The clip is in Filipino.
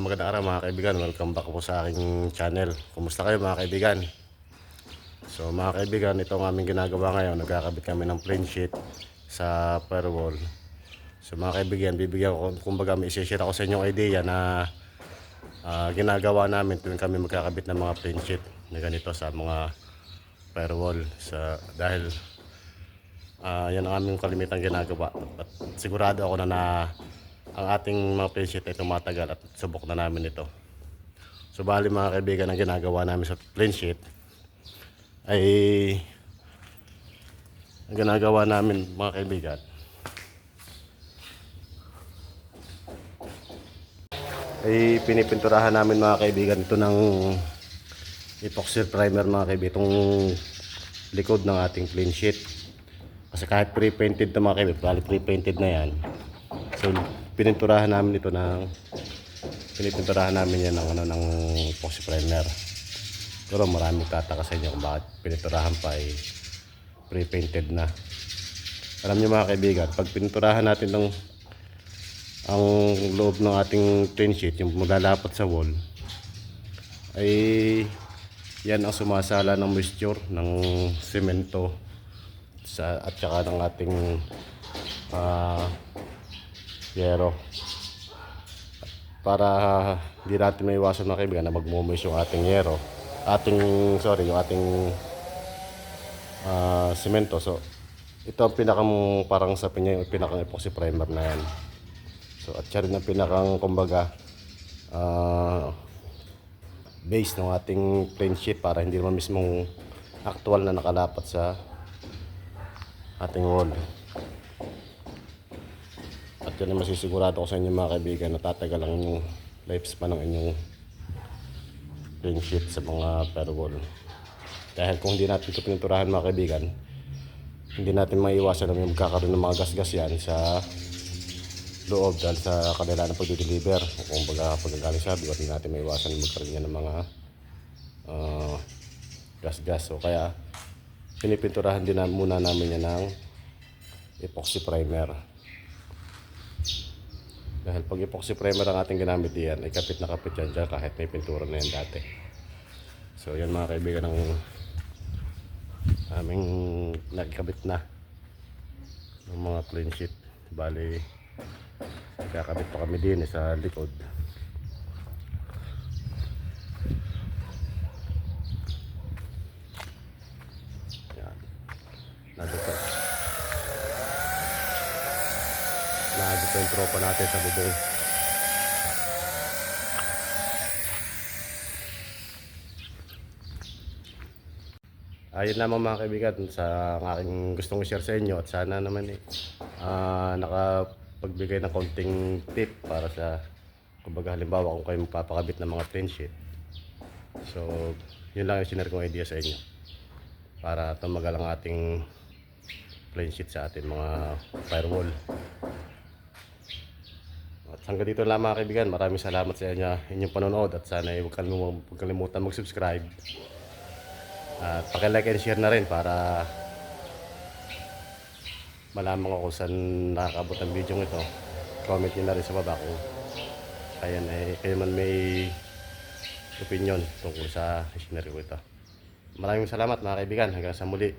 magandang araw mga kaibigan. Welcome back po sa aking channel. Kumusta kayo mga kaibigan? So mga kaibigan, ito ang aming ginagawa ngayon. Nagkakabit kami ng plain sheet sa firewall. So mga kaibigan, bibigyan ko, kumbaga may isi-share ako sa inyong idea na ah, ginagawa namin tuwing kami magkakabit ng mga plain sheet na ganito sa mga firewall. Sa, dahil Ah, yan ang aming kalimitang ginagawa. At sigurado ako na, na ang ating mga plain sheet ay tumatagal at subok na namin ito. So bali mga kaibigan, ang ginagawa namin sa plain sheet ay ang ginagawa namin mga kaibigan ay pinipinturahan namin mga kaibigan ito ng epoxy primer mga kaibigan itong likod ng ating plain sheet kasi kahit pre-painted na mga kaibigan, pre-painted na yan. So, pininturahan namin ito ng pinipinturahan namin yan ng, ano, ng epoxy primer. Pero maraming tataka sa inyo kung bakit pininturahan pa ay pre-painted na. Alam niyo mga kaibigan, pag pininturahan natin ng ang loob ng ating plain sheet, yung malalapat sa wall, ay yan ang sumasala ng moisture ng semento sa at saka ng ating ah yero para hindi natin maiwasan mga kaibigan na magmumoist yung ating yero. Ating sorry yung ating ah semento so ito ang pinakang parang sa pinya yung pinakang epoxy primer na yan. So at siya rin ang pinakang kumbaga ah base ng ating plain sheet para hindi naman mismong actual na nakalapat sa ating wall. Ang masisigurado ko sa inyo mga kaibigan na tatagal ang inyong lifespan ng inyong sheet sa mga firewall. Dahil kung hindi natin ito pininturahan mga kaibigan, hindi natin maiwasan na may magkakaroon ng mga gasgas yan sa loob dahil sa kanila na pag-deliver. Kung baga pagkagaling sa hindi natin maiwasan na magkaroon yan ng mga ah, gas-gas. So kaya pinipinturahan din na muna namin yan ng epoxy primer. Dahil pag epoxy primer ang ating ginamit diyan, ay kapit na kapit yan dyan kahit may pintura na yan dati. So yan mga kaibigan ng aming nagkabit na ng mga plain sheet. Bali, kakabit pa kami din eh, sa likod. Yan. Nandito. Nandito yung tropa natin sa bubong. Ayun lamang mga kaibigan sa aking gustong i-share sa inyo at sana naman eh ah, nakapagbigay ng konting tip para sa kumbaga halimbawa kung kayo magpapakabit ng mga plain sheet. So, yun lang yung sinare kong idea sa inyo para tumagal ang ating plain sheet sa ating mga firewall. At hanggang dito lang mga kaibigan. Maraming salamat sa inyo, inyong panonood at sana kalimu- huwag kalimutan mag-subscribe. At pakilike and share na rin para malaman ko kung saan nakakabot ang video ito. Comment nyo na rin sa baba kung ayan, eh, kayo man may opinion tungkol sa scenario ito. Maraming salamat mga kaibigan. Hanggang sa muli.